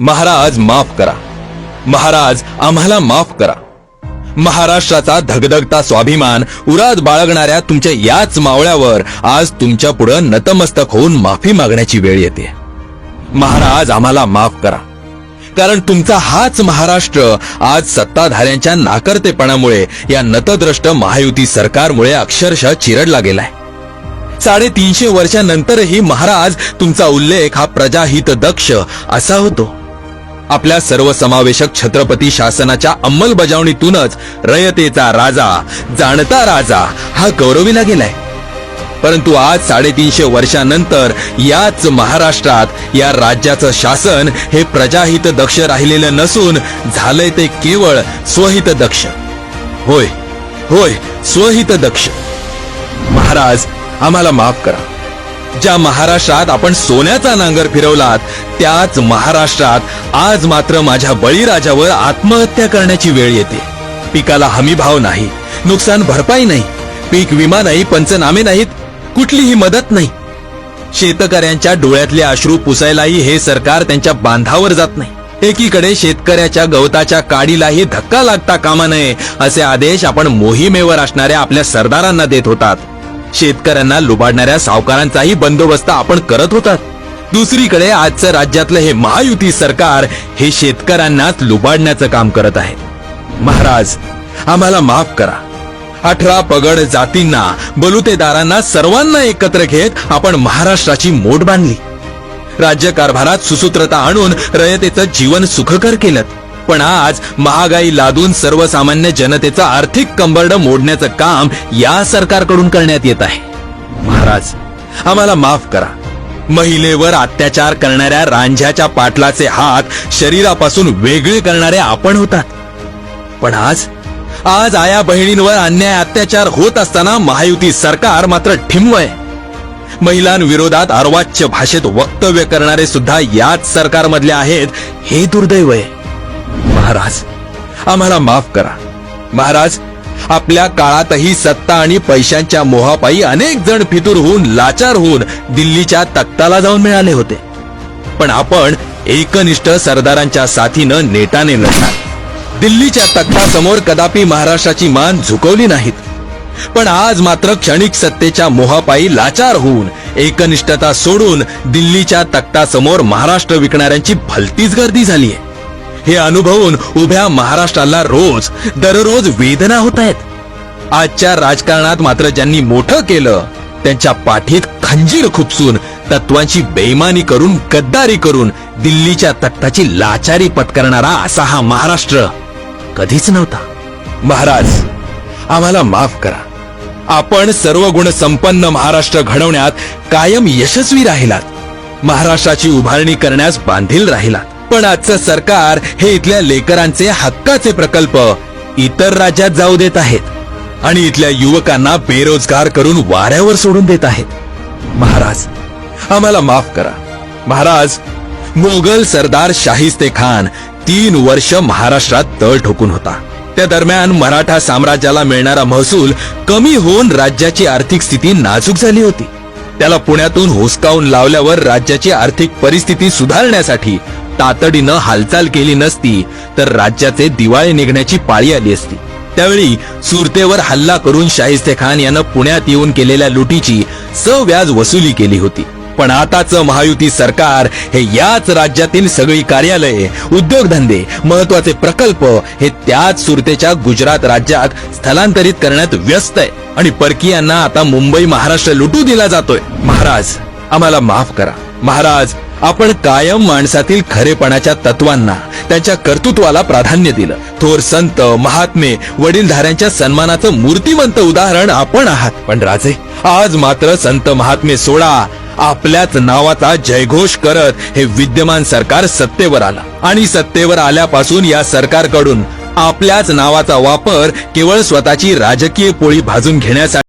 महाराज माफ करा. महाराज आम्हाला माफ करा. महाराष्ट्राचा धगधगता स्वाभिमान उरात बाळगणाऱ्या तुमच्या याच मावळ्यावर आज तुमच्यापुढे नतमस्तक होऊन माफी मागण्याची वेळ येते. महाराज आम्हाला माफ करा. कारण तुमचा हाच महाराष्ट्र आज सत्ताधाऱ्यांच्या नाकर्तेपणामुळे या नतद्रष्ट महायुती सरकारमुळे अक्षरशः चिरडला गेलाय. साडेतीनशे वर्षानंतरही महाराज तुमचा उल्लेख हा प्रजाहित दक्ष असा होतो. आपल्या सर्वसमावेशक छत्रपती शासनाच्या अंमलबजावणीतूनच रयतेचा राजा जाणता राजा हा गौरविला गेलाय. परंतु आज साडेतीनशे वर्षानंतर याच महाराष्ट्रात या राज्याचं शासन हे प्रजाहित दक्ष राहिलेलं नसून झालंय ते केवळ स्वहित दक्ष. होय होय स्वहित दक्ष. महाराज आम्हाला माफ करा. ज्या महाराष्ट्रात आपण सोन्याचा नांगर फिरवलात त्याच महाराष्ट्रात आज मात्र माझ्या बळीराजावर आत्महत्या करण्याची वेळ येते. पिकाला हमी भाव नाही नुकसान भरपाई नाही पीक विमा नाही पंचनामे नाहीत कुठलीही मदत नाही. शेतकऱ्यांच्या डोळ्यातले अश्रू पुसायलाही हे सरकार त्यांच्या बांधावर जात नाही. एकीकडे शेतकऱ्याच्या गवताच्या काडीलाही धक्का लागता कामा नये असे आदेश आपण मोहिमेवर असणाऱ्या आपल्या सरदारांना देत होतात. शेतकऱ्यांना लुबाडणाऱ्या सावकारांचाही बंदोबस्त आपण करत होतात. दुसरीकडे आजचं राज्यातलं हे महायुती सरकार हे शेतकऱ्यांनाच लुबाडण्याचं काम करत आहे. महाराज आम्हाला माफ करा. अठरा पगड जातींना बलुतेदारांना सर्वांना एकत्र घेत आपण महाराष्ट्राची मोड बांधली. राज्यकारभारात सुसूत्रता आणून रयतेचं जीवन सुखकर केलं. पण आज महागाई लादून सर्वसामान्य जनतेचं आर्थिक कंबरड मोडण्याचं काम या सरकारकडून करण्यात येत आहे. महाराज आम्हाला माफ करा. महिलेवर अत्याचार करणाऱ्या रांझ्याच्या पाटलाचे हात शरीरापासून वेगळे करणारे आपण होतात. पण आज आज आया बहिणींवर अन्याय अत्याचार होत असताना महायुती सरकार मात्र ठिमवय. आहे महिलांविरोधात अर्वाच्य भाषेत वक्तव्य करणारे सुद्धा याच सरकारमधले आहेत हे दुर्दैव आहे. महाराज आम्हाला माफ करा. महाराज आपल्या काळातही सत्ता आणि पैशांच्या मोहापायी अनेक जण फितूर होऊन लाचार होऊन दिल्लीच्या तख्ताला जाऊन मिळाले होते. पण आपण एकनिष्ठ सरदारांच्या साथीनं नेटाने लढणार. दिल्लीच्या तख्तासमोर कदापि महाराष्ट्राची मान झुकवली नाहीत. पण आज मात्र क्षणिक सत्तेच्या मोहापायी लाचार होऊन एकनिष्ठता सोडून दिल्लीच्या तख्तासमोर महाराष्ट्र विकणाऱ्यांची भलतीच गर्दी झालीय. हे अनुभवून उभ्या महाराष्ट्राला रोज दररोज वेदना होत आहेत आजच्या राजकारणात मात्र ज्यांनी मोठं केलं त्यांच्या पाठीत खंजीर खुपसून तत्वांची बेईमानी करून गद्दारी करून दिल्लीच्या तख्ताची लाचारी पत्करणारा असा हा महाराष्ट्र कधीच नव्हता. महाराज आम्हाला माफ करा. आपण सर्व गुण संपन्न महाराष्ट्र घडवण्यात कायम यशस्वी राहिलात. महाराष्ट्राची उभारणी करण्यास बांधील राहिलात. पण आजचं सरकार हे इथल्या लेकरांचे हक्काचे प्रकल्प. इतर राज्यात जाऊ देत आहेत. आणि इथल्या युवकांना बेरोजगार करून वाऱ्यावर सोडून देत आहेत. महाराज आम्हाला माफ करा. महाराज मुघल सरदार शाहिस्ते खान तीन वर्ष महाराष्ट्रात तळ ठोकून होता. त्या दरम्यान मराठा साम्राज्याला मिळणारा महसूल कमी होऊन राज्याची आर्थिक स्थिती नाजूक झाली होती. त्याला पुण्यातून हुसकावून लावल्यावर राज्याची आर्थिक परिस्थिती सुधारण्यासाठी तातडीनं हालचाल केली नसती तर राज्याचे दिवाळे निघण्याची पाळी आली असती. त्यावेळी सुरतेवर हल्ला करून शाहिस्ते खान यानं पुण्यात येऊन केलेल्या लुटीची सव्याज वसुली केली होती. पण आताच महायुती सरकार हे याच राज्यातील सगळी कार्यालये उद्योगधंदे महत्त्वाचे प्रकल्प हे त्याच सुरतेच्या गुजरात राज्यात स्थलांतरित करण्यात व्यस्त आहे. आणि परकीयांना आता मुंबई महाराष्ट्र लुटू दिला जातोय. महाराज आम्हाला माफ करा. महाराज आपण कायम माणसातील खरेपणाच्या तत्वांना त्यांच्या कर्तृत्वाला प्राधान्य दिलं. थोर संत महात्मे वडीलधाऱ्यांच्या सन्मानाचं मूर्तिमंत उदाहरण आपण आहात. पण राजे आज मात्र संत महात्मे सोडा आपल्याच नावाचा जयघोष करत हे विद्यमान सरकार सत्तेवर आलं. आणि सत्तेवर आल्यापासून या सरकारकडून आपल्याच नावाचा वापर केवळ स्वतःची राजकीय पोळी भाजून घेण्यासाठी